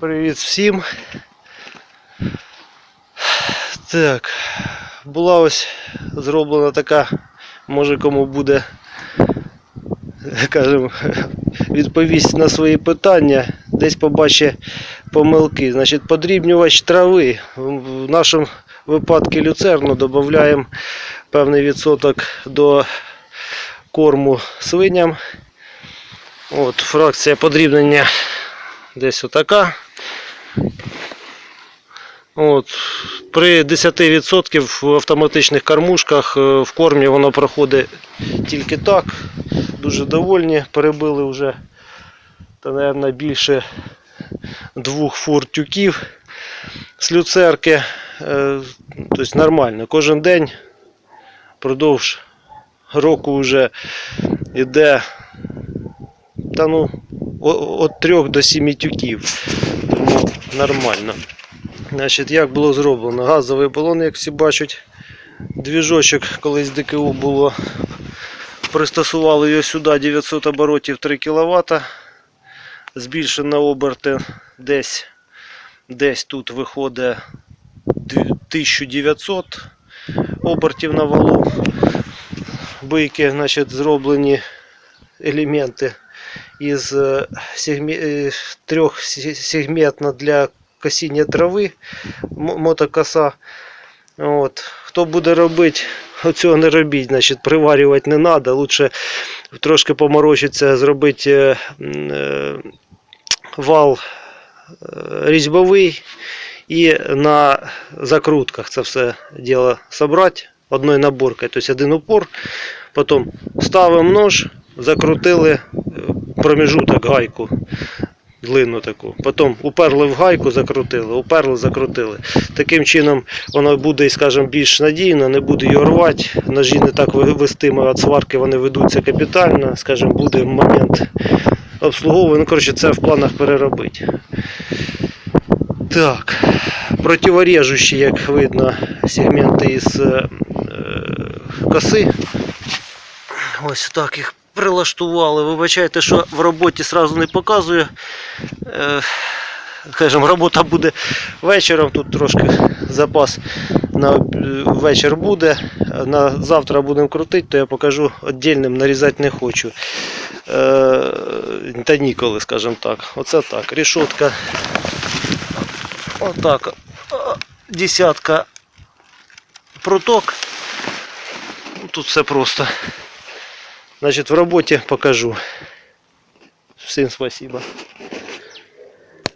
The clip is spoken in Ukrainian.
Привіт всім. Так, була ось зроблена така, може кому буде, кажемо, відповість на свої питання, десь побачить помилки. Значить, подрібнювач трави. В нашому випадку люцерну додаємо певний відсоток до корму свиням. От, фракція подрібнення десь отака. От, при 10% в автоматичних кормушках е, в кормі воно проходить тільки так. Дуже довольні. Перебили вже та, наверное, більше двох фур тюків з люцерки. Е, Тобто нормально. Кожен день впродовж року вже йде та ну, від 3 до 7 тюків. Тому нормально. Значить, як було зроблено? Газовий балон, як всі бачать. Двіжочок колись ДКУ було. Пристосували його сюди 900 оборотів 3 кВт. Збільшено оберти десь, десь тут виходить 1900 обертів на валу. Бийки, значить, зроблені елементи із е, сегме- е, для косіння трави мотокоса. От. Хто буде робити, оцього не робіть, значить, приварювати не треба. Лучше трошки поморочиться, зробити е, вал різьбовий і на закрутках це все діло собрати одною наборкою, тобто один упор, потім ставимо нож, закрутили проміжуток гайку длинну таку. Потім уперли в гайку, закрутили, уперли, закрутили. Таким чином воно буде, скажімо, більш надійно, не буде його рвати. Ножі не так вестими від сварки, вони ведуться капітально. Скажімо, буде момент обслуговування. Ну, коротше, це в планах переробити. Так, противорежущі, як видно, сегменти із е, е, коси. Ось так їх прилаштували. Вибачайте, що в роботі сразу не показую. Е, робота буде вечором. Тут трошки запас на вечір буде. На завтра будемо крутити, то я покажу віддільним, нарізати не хочу. Е, Та ніколи, скажімо так. Оце так. Рішотка. Отак. Десятка проток. Ну, Тут все просто. Значит, в работе покажу. Всем спасибо.